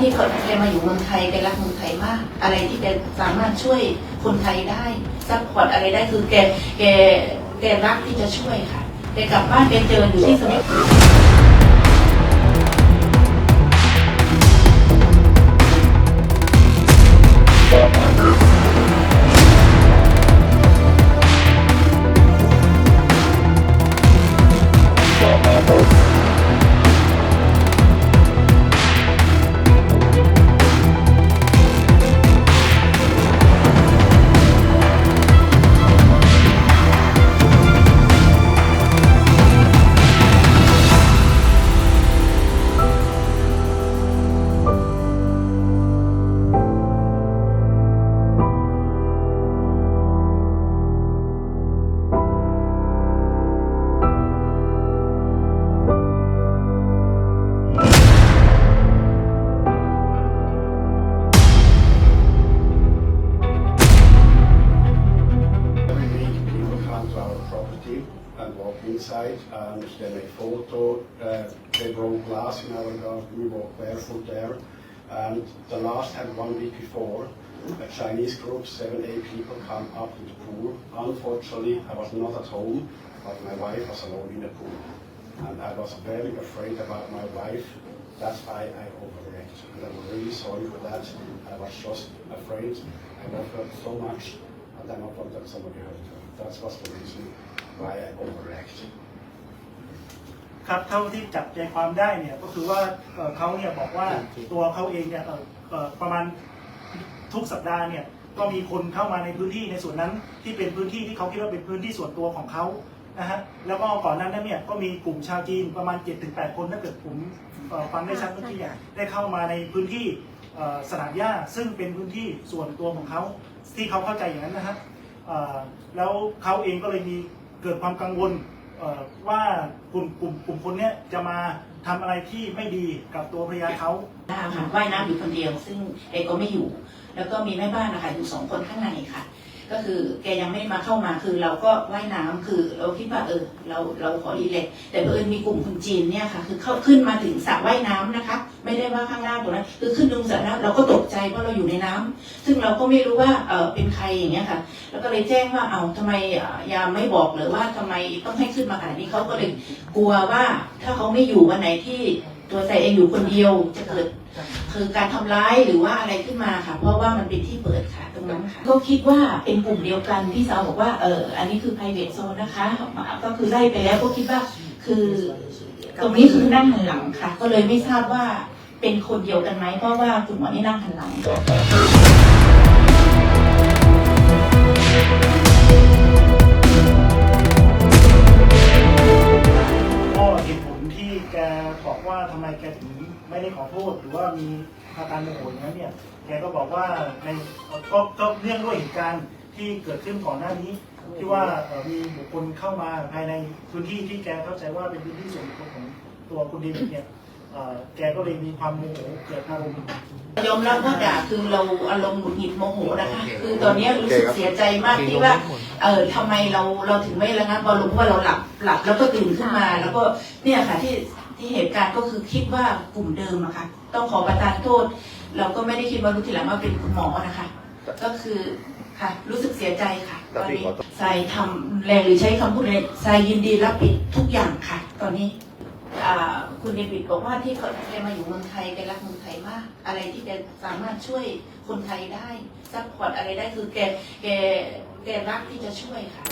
ที่เขาแกมาอยู่เมืองไทยแกรักเมืองไทยมาก อะไรที่แกสามารถช่วยคนไทยได้ซัพพอร์ตอะไรได้คือแกแกแกรักที่จะช่วยค่ะแกกลับบ้านแกเจออยู่ที่สมิธ inside and they make photo. Uh, they broke glass in our garden. We walk barefoot there. And the last time, one week before, a Chinese group, seven, eight people come up to the pool. Unfortunately, I was not at home, but my wife was alone in the pool. And I was very afraid about my wife. That's why I overreacted. And I'm really sorry for that. I was just afraid. I love her so much. And I don't want that somebody hurt her. That was the reason why I overreacted. ครับเท่าที่จับใจความได้เนี่ยก็คือว่าเอ่อเขาเนี่ยบอกว่าตัวเขาเองเนี่ยเอ่อเอ่อประมาณทุกสัปดาห์เนี่ยก็มีคนเข้ามาในพื้นที่ในส่วนนั้นที่เป็นพื้นที่ที่เขาคิดว่าเป็นพื้นที่ส่วนตัวของเขานะฮะแล้วก็ก่อนหนั้นนั้นเนี่ยก็มีกลุ่มชาวจีนประมาณ 7-8 คนถ้าเกิดผมเอ่อฟังได้ชัดเมื่อกี้เนี่ยได้เข้ามาในพื้นที่เอ่อสนามหญ้าซึ่งเป็นพื้นที่ส่วนตัวของเขาที่เขาเข้าใจอย่างนั้นนะฮะเอ่อแล้วเขาเองก็เลยมี เกิดความกังวลว่ากลุ่มกลุ่มกลุ่มคนเนี้ยจะมาทำอะไรที่ไม่ดีกับตัวภรรยาเขาน้ำค่ะว่ายน้ำอยู่คนเดียว ซึ่งแกก็ไม่อยู่ แล้วก็มีแม่บ้านนะคะอยู่สองคนข้างในค่ะ ก็คือแกยังไม่มาเข้ามาคือเราก็ว่ายน้ำคือเราคิดว่าเออเราเราขอรีเลทแต่เผอิญมีกลุ่มคนจีนเนี่ยค่ะ คือเข้าขึ้นมาถึงสระว่ายน้ำนะคะ ไม่ได้ว่าข้างล่างตรงนั้นคือขึ้นลงสระน้ำเราก็ตกใจเพราะเราอยู่ในน้ำซึ่งเราก็ไม่รู้ว่าเออเป็นใครอย่างเงี้ยค่ะ แล้วก็เลยแจ้งว่าเอาทำไมอะยามไม่บอกหรือว่าทำไมต้องให้ขึ้นมาขนาดนี้เขาก็เลยกลัวว่าถ้าเขาไม่อยู่วันไหนที่ตัวใจเองอยู่คนเดียวจะเกิด คือการทำร้ายหรือว่าอะไรขึ้นมาค่ะ เพราะว่ามันเป็นที่เปิดค่ะตรงนั้นค่ะ ก็คิดว่าเป็นกลุ่มเดียวกันพี่สาวบอกว่าเอออันนี้คือ private zone นะคะก็คือได้ไปแล้วก็คิดว่าคือ ตรงนี้คือนั่งหันหลังค่ะ ก็เลยไม่ทราบว่าเป็นคนเดียวกันไหมเพราะว่าคุณหมอนี่นั่งหันหลัง ทำไมแกถึงไม่ได้ขอโทษหรือว่ามีอาการโมโหอย่างนั้นเนี่ยแกก็บอกว่าในก็ก็เนื่องด้วยเหตุการณ์ที่เกิดขึ้นก่อนหน้านี้ ที่ว่าเอ่อมีบุคคลเข้ามาภายในพื้นที่ที่แกเข้าใจว่าเป็นพื้นที่ส่วนตัวของตัวคุณดีวิดเนี่ยเอ่อแกก็เลยมีความโมโหเกิดอารมณ์ยอมรับว่าด่าคือเราอารมณ์หงุดหงิดโมโหนะคะคือตอนนี้รู้สึกเสียใจมากที่ว่า เออทำไมเราเราถึงไม่ระงับอารมณ์เพราะว่าเราหลับหลับแล้วก็ตื่นขึ้นมาแล้วก็เนี่ยค่ะที่ ที่เหตุการณ์ก็คือคิดว่ากลุ่มเดิมอะค่ะต้องขอประทานโทษ เราก็ไม่ได้คิดว่ารู้ทีหลังว่าเป็นคุณหมอนะคะ ก็คือค่ะ รู้สึกเสียใจค่ะ ตอนนี้ทรายทำแรงหรือใช้คำพูดอะไรทรายยินดีรับผิดทุกอย่างค่ะ ตอนนี้อ่าคุณเดวิดบอกว่าที่เขาแกมาอยู่เมืองไทยแกรักเมืองไทยมาก อะไรที่แกสามารถช่วยคนไทยได้ซัพพอร์ตอะไรได้คือแกแกแกรักที่จะช่วยค่ะ